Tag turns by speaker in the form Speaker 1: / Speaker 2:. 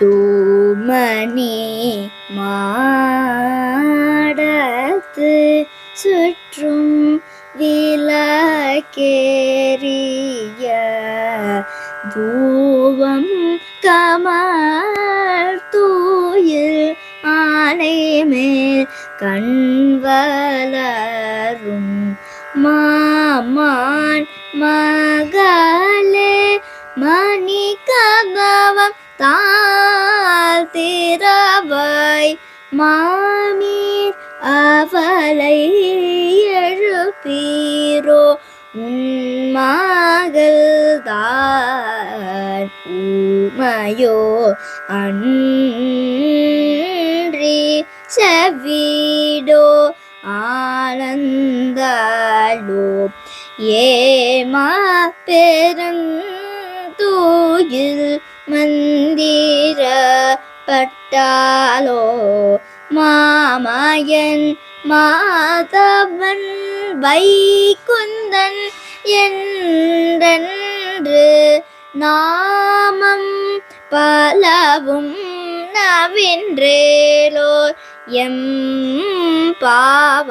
Speaker 1: தூமணி மாடத்து சுற்றும் விளக்கேறிய தூவம் கமர் தூயில் ஆனை மேல் கண்வளரும் மாமான் மக கதவம் தாழ்த்திரவாய் மாமீர் அவளை எழுப்பீரோ? உன் உமையோ? அன்றி செவிடோ? ஆனந்தாலோ ஏமா பெருங்க கோயில் மந்திர பட்டாலோ மாமாயன் மாதவன் வைகுந்தன் என்றென்று நாமம் பலவும் நவின்றேலோ எம் பாவ